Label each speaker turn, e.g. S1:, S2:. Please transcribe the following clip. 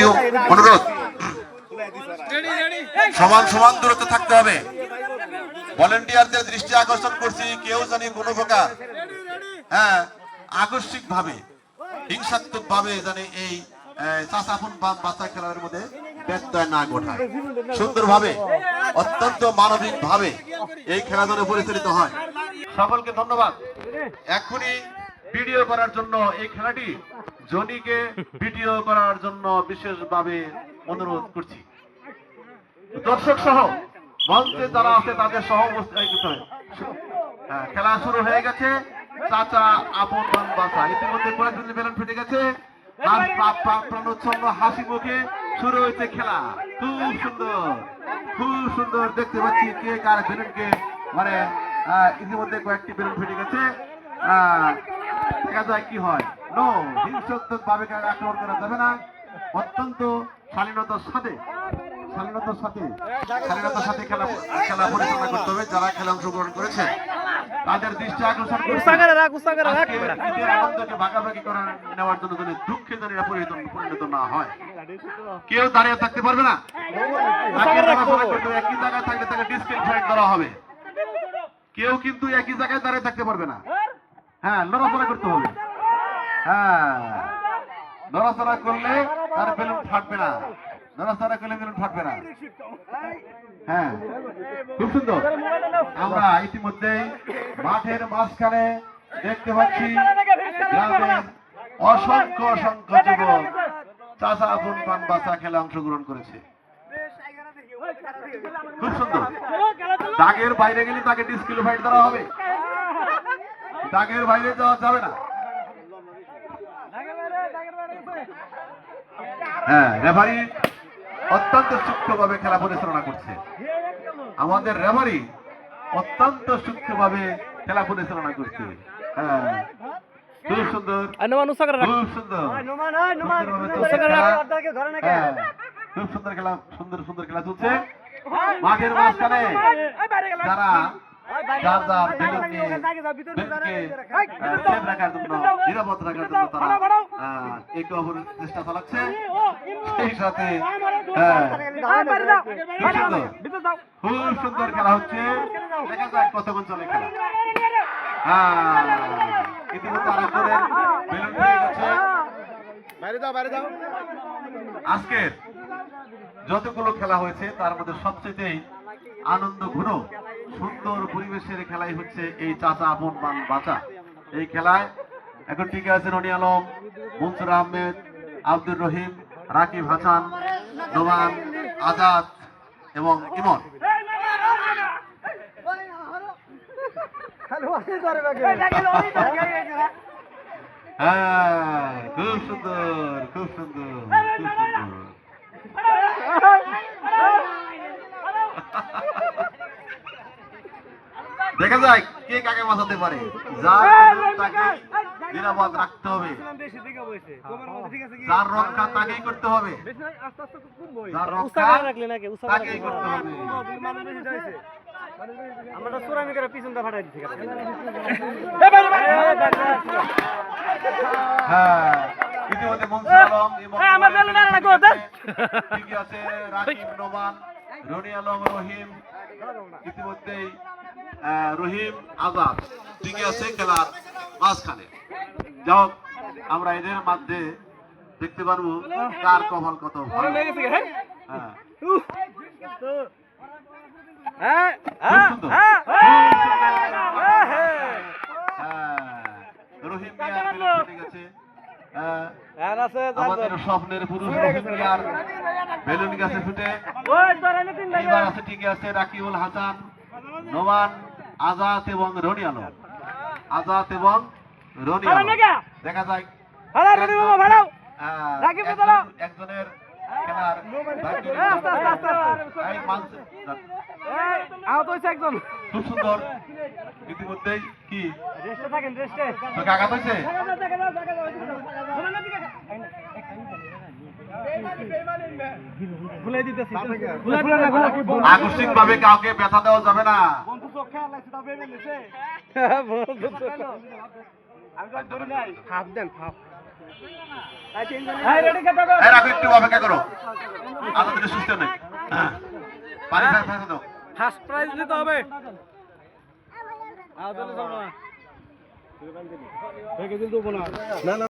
S1: আরেকটি অনুরোধ। সমান সমান দূরত্বে থাকতে হবে। ভলেন্টিয়ারদের দৃষ্টি আকর্ষণ করছি, কেউ জানি কোনো প্রকার হ্যাঁ আকস্মিক ভাবে হিংসাত্মক ভাবে জানি এই হয়। ধন্যবাদ। এখনই ভিডিও করার জন্য এই খেলাটি জনিকে ভিডিও করার জন্য বিশেষভাবে অনুরোধ করছি। দর্শক সহ মঞ্চে যারা আছে তাদের সহ। হ্যাঁ, খেলা শুরু হয়ে গেছে। চাচা আপন বাসা ইতিমধ্যে কয়েকজন বেলুন ফেটে গেছে। আর প্রাণোচ্ছন্ন হাসি মুখে শুরু হয়েছে খেলা। খুব সুন্দর খুব সুন্দর দেখতে পাচ্ছি কে কার বেলুনকে। মানে ইতিমধ্যে কয়েকটি বেলুন ফেটে গেছে। দেখা যায় কি হয়। নো হিংসাত্মক ভাবে আক্রমণ করা যাবে না? অত্যন্ত শালীনতার সাথে শালীনতার সাথে শালীনতার সাথে খেলা খেলা পরিচালনা করতে হবে। যারা খেলা অংশগ্রহণ করেছে তাদের দৃষ্টি আকর্ষণ আজকে আনন্দকে ভাগাভাগি করে নেওয়ার জন্য যেন দুঃখে যেন পরিণত না হয় কেউ দাঁড়িয়ে থাকতে পারবে না। একই জায়গায় থাকলে তাকে ডিসকুয়ালিফাইড করা হবে। কেউ কিন্তু একই জায়গায় দাঁড়িয়ে থাকতে পারবে না। হ্যাঁ লড়াচড়া করতে হবে। হ্যাঁ। নড়াচড়া করলে তার বেলুন ফাটবে না। নড়াচড়া করলে বেলুন ফাটবে না। হ্যাঁ। খুব সুন্দর। আমরা ইতিমধ্যেই মাঠের মাঝখানে দেখতে পাচ্ছি অসংখ্য অসংখ্য যুবক চাষা আপন পান বাসা খেলা অংশগ্রহণ করেছে। খুব সুন্দর। দাগের বাইরে গেলে তাকে ডিসকুলিফাইড করা হবে। দাগের বাইরে যাওয়া যাবে না। হ্যাঁ রেফারি অত্যন্ত সূক্ষ্মভাবে খেলা পরিচালনা করছে আমাদের রেফারি অত্যন্ত সূক্ষ্মভাবে খেলা পরিচালনা করছে হ্যাঁ খুব সুন্দর খুব সুন্দর। হ্যাঁ, খুব সুন্দর খেলা সুন্দর সুন্দর খেলা চলছে মাঠের মাঝখানে যারা যার যার বেলুন নিয়ে বেলুনকে রাখার জন্য। নিরাপদ রাখার জন্য তারা একে অপরের চেষ্টা চালাচ্ছে। সেই সাথে খুব সুন্দর। খেলা হচ্ছে। দেখা যাক কতক্ষণ চলে খেলা। ইতিমধ্যে আরেকজনের বেলুন ফেটে গেছে। আজকের যতগুলো খেলা হয়েছে তার মধ্যে সবচেয়ে আনন্দ ঘন সুন্দর পরিবেশের খেলাই হচ্ছে এই চাচা আপন মান বাঁচা এই খেলায় এখন টিকে আছে রনি আলম, মনসুর আহমেদ, আব্দুর রহিম, রাকিব হাসান, নোমান, আজাদ এবং ইমন। হ্যাঁ খুব সুন্দর খুব সুন্দর খুব সুন্দর। দেখা যায় কে কাকে বাঁচাতে পারে। যার তাকে নিরাপদ রাখতে হবে। যার রক্ষা তাকেই করতে হবে। যার রক্ষা তাকেই করতে হবে।
S2: আমরা সুরামি করে পিছনটা ফাটাই দিচ্ছি
S1: হ্যাঁ ইতিমধ্যে মনসুর আলম এবং আছে রাকিব নোমান রনি আলম রহিম। ইতিমধ্যেই রহিম আজাদ। ঠিকই আছে খেলার মাঝখানে। যাও আমরা এদের মধ্যে দেখতে পারব কার কপাল কত ভালো। হ্যাঁ?
S2: হ্যাঁ। হ্যাঁ
S1: হ্যাঁ, রহিম হ্যাঁ,
S2: হ্যাঁ।
S1: আমাদের স্বপ্নের পুরুষ বেলুন গাছে ফুটে আছে ঠিক আছে রাকিবুল হাসান নোমান আজাদ এবং রনি আলম। আজাদ এবং রনি আলম। দেখা যায় একজনের খেলার
S2: একজন।
S1: খুব সুন্দর। ইতিমধ্যেই কি?
S2: রেস্টে থাকেন রেস্টে।
S1: তো কাকা হয়েছে আকস্মিক ভাবে কাউকে ব্যথা দেওয়া যাবে না।
S2: ফাপ দেন ফাপ হ্যাঁ
S1: একটু অপেক্ষা করো। সুস্থ নেই। হ্যাঁ।
S2: ফার্স্ট প্রাইজ নিতে হবে। তো না না।